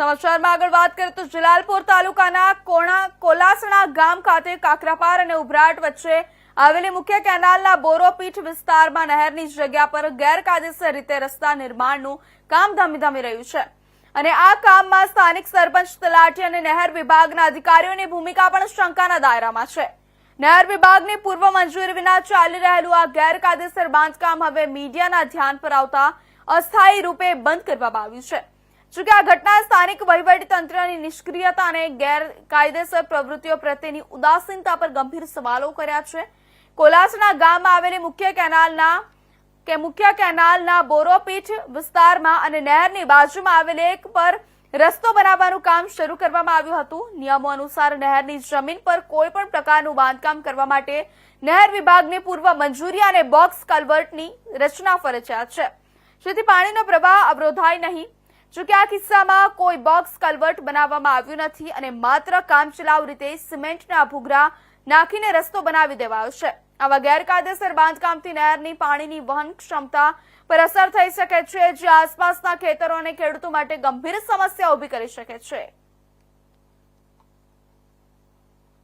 સમાચારમાં આગળ વાત કરીએ તો જલાલપોર તાલુકાના કોણા કોલાસણા ગામ ખાતે કાકરાપાર અને ઉભરાટ વચ્ચે આવેલી મુખ્ય કેનાલના બોરોપીઠ વિસ્તારમાં નહેરની જગ્યા પર ગેરકાયદેસર રીતે રસ્તા નિર્માણનું કામ ધમી રહ્યું છે. અને આ કામમાં સ્થાનિક સરપંચ તલાટી અને નહેર વિભાગના અધિકારીઓની ભૂમિકા પણ શંકાના દાયરામાં છે. નહેર વિભાગની પૂર્વ મંજૂરી વિના ચાલી રહેલું આ ગેરકાયદેસર બાંધકામ હવે મીડિયાના ધ્યાન પર આવતા અસ્થાયી રૂપે બંધ કરવામાં આવ્યું છે. જોકે આ ઘટના સ્થાનિક વહીવટીતંત્રની નિષ્ક્રિયતા અને ગેરકાયદેસર પ્રવૃત્તિઓ પ્રત્યેની ઉદાસીનતા પર ગંભીર સવાલો કર્યા છે. કોલાસના ગામમાં આવેલી મુખ્ય કેનાલના કે મુખ્ય કેનાલના બોરોપીઠ વિસ્તારમાં અને નહેરની બાજુમાં આવેલ એક પર રસ્તો બનાવવાનું કામ શરૂ કરવામાં આવ્યું હતું. નિયમો અનુસાર નહેરની જમીન પર કોઈ પણ પ્રકારનું બાંધકામ કરવા માટે નહેર વિભાગની પૂર્વ મંજૂરી અને બોક્સ કલ્વર્ટની રચના ફરજિયાત છે. જેથી પાણીનો પ્રવાહ અવરોધાય નહીં. જોકે આ કિસ્સામાં કોઈ બોક્સ કલવર્ટ બનાવવામાં આવ્યું નથી અને માત્ર કામચલાઉ રીતે સિમેન્ટના ભૂગરા નાખીને રસ્તો બનાવી દેવાયો છે. આવા ગેરકાયદેસર બાંધકામથી નહેરની પાણીની વહન ક્ષમતા પર અસર થઈ શકે છે, જે આસપાસના ખેતરો અને ખેડૂતો માટે ગંભીર સમસ્યા ઊભી કરી શકે છે.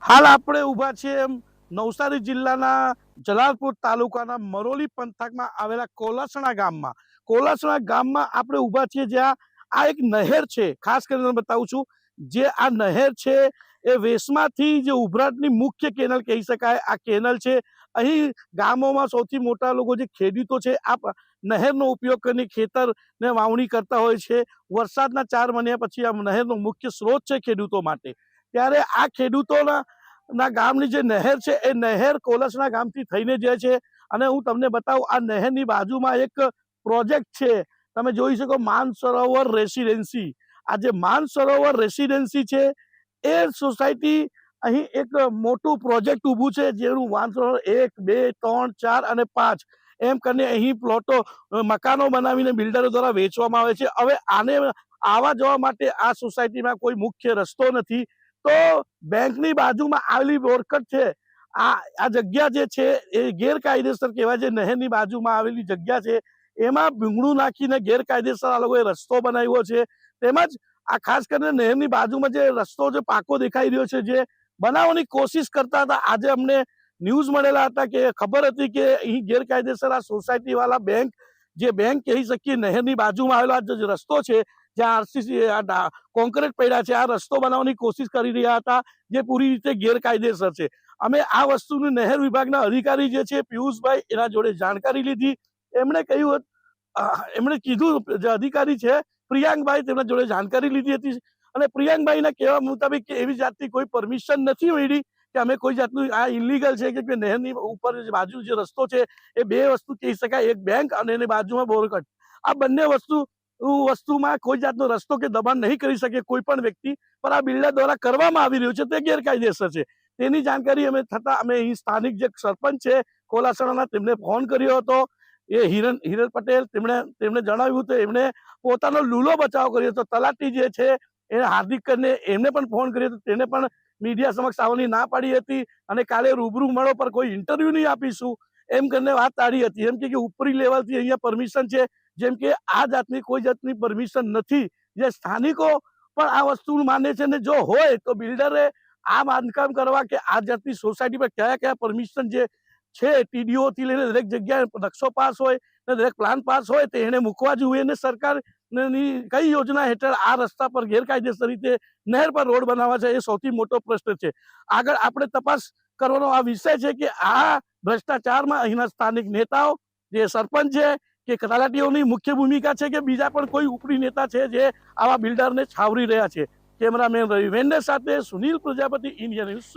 હાલ આપણે ઊભા છીએ નવસારી જિલ્લાના જલાલપુર તાલુકાના મરોલી પંથકમાં આવેલા કોલાસણા ગામમાં. કોલાસણા ગામમાં આપણે ઊભા છીએ જ્યાં આ એક નહેર છે. ખાસ કરીને બતાવું છું, જે આ નહેર છે એ વેસમાંથી જે ઉભરાટની મુખ્ય કેનલ કહી શકાય, આ કેનલ છે. અહીં ગામોમાં સૌથી મોટા લોકો જે ખેડૂતો છે આ નહેરનો ઉપયોગ કરીને ખેતરને વાવણી કરતા હોય છે. વરસાદના ચાર મહિના પછી આ નહેરનો મુખ્ય સ્ત્રોત છે ખેડૂતો માટે. ત્યારે આ ખેડૂતોના, ના ગામની જે નહેર છે, એ નહેર કોલસના ગામથી થઈને જાય છે. અને હું તમને બતાવું, આ નહેરની બાજુમાં એક પ્રોજેક્ટ છે. તમે જોઈ શકો માનસરોવર રેસિડેન્સી. આ જે માનસરોવર રેસિડેન્સી છે, એ સોસાયટી અહીં એક મોટું પ્રોજેક્ટ ઊભું છે, જેનું માનસરોવર એક, બે, ત્રણ, ચાર અને પાંચ. એમ કરીને અહીં પ્લોટો મકાનો બનાવીને બિલ્ડરો દ્વારા વેચવામાં આવે છે. હવે આને આવવા જવા માટે આ સોસાયટીમાં કોઈ મુખ્ય રસ્તો નથી. તો બેંકની બાજુમાં આવેલી બોરકટ છે. આ આ જગ્યા જે છે, એ ગેરકાયદેસર કહેવાય છે. નહેરની બાજુમાં આવેલી જગ્યા છે. એમાં ભીંગડું નાખીને ગેરકાયદેસર આ લોકોએ રસ્તો બનાવ્યો છે. તેમજ આ ખાસ કરીને નહેરની બાજુમાં જે રસ્તો જે પાકો દેખાઈ રહ્યો છે, જે બનાવવાની કોશિશ કરતા હતા, આજે અમને ન્યૂઝ મળેલા હતા કે ખબર હતી કે અહીં ગેરકાયદેસર આ સોસાયટી વાળા બેંક, જે બેંક કહી શકીએ નહેરની બાજુમાં આવેલો જે રસ્તો છે, જ્યાં આરસીસી કોન્ક્રીટ પડ્યા છે, આ રસ્તો બનાવવાની કોશિશ કરી રહ્યા હતા, જે પૂરી રીતે ગેરકાયદેસર છે. અમે આ વસ્તુની નહેર વિભાગના અધિકારી જે છે, પિયુષભાઈ, એના જોડે જાણકારી લીધી. એમણે કહ્યું એમણે કીધું જે અધિકારી છે પ્રિયાંકભાઈ તેમના જોડે જાણકારી લીધી હતી. અને પ્રિયાંકભાઈના કહેવા મુતાબિક કે એવી જાતની કોઈ પરમિશન નથી મળી કે અમે કોઈ જાતનું, આ ઇલીગલ છે કે નહેરની ઉપર બાજુ જે રસ્તો છે, એ બે વસ્તુ કહી શકાય, એક બેંક અને એની બાજુમાં બોરકટ આ બંને વસ્તુ, વસ્તુમાં કોઈ જાતનો રસ્તો કે દબાણ નહીં કરી શકે કોઈ પણ વ્યક્તિ, પણ આ બિલ્ડર દ્વારા કરવામાં આવી રહ્યું છે, તે ગેરકાયદેસર છે. તેની જાણકારી અમે થતા, અમે અહીં સ્થાનિક જે સરપંચ છે, કોલાસણાના તેમને ફોન કર્યો હતો. એ હિરન હિરન પટેલ તેમણે તેમણે જણાવ્યું હતું, એમણે પોતાનો લૂલો બચાવ કર્યો હતો. તલાટી જે છે એ હાર્દિક કરીને એમને પણ ફોન કર્યો હતો. તેને પણ મીડિયા સમક્ષ આવવાની ના પાડી હતી અને કાલે રૂબરૂ મળો પર કોઈ ઇન્ટરવ્યુ નહીં આપીશું. એમ કરીને વાત તાળી હતી. એમ કે ઉપરી લેવલથી અહીંયા પરમિશન છે. જેમ કે, આ જાતની કોઈ જાતની પરમિશન નથી. જે સ્થાનિકો પણ આ વસ્તુ માને છે ને જો હોય તો બિલ્ડરે આ બાંધકામ કરવા કે આ જાતની સોસાયટી પર કયા કયા પરમિશન જે છે ટીડીઓ થી લઈને દરેક જગ્યાએ નકશો પાસ હોય ને દરેક પ્લાન પાસ હોય તે એને મૂકવા જોઈએ ને સરકાર કઈ યોજના હેઠળ આ રસ્તા પર ગેરકાયદેસર રીતે નહેર પર રોડ બનાવવા છે એ સૌથી મોટો પ્રશ્ન છે. આગળ આપણે તપાસ કરવાનો આ વિષય છે કે આ ભ્રષ્ટાચારમાં અહીંના સ્થાનિક નેતાઓ જે સરપંચ છે કે તલાટીઓની મુખ્ય ભૂમિકા છે કે બીજા પણ કોઈ ઉપરી નેતા છે જે આવા બિલ્ડરને છાવરી રહ્યા છે. કેમેરામેન રવિ વેન્ડર સાથે સુનિલ પ્રજાપતિ, ઇન્ડિયા ન્યૂઝ.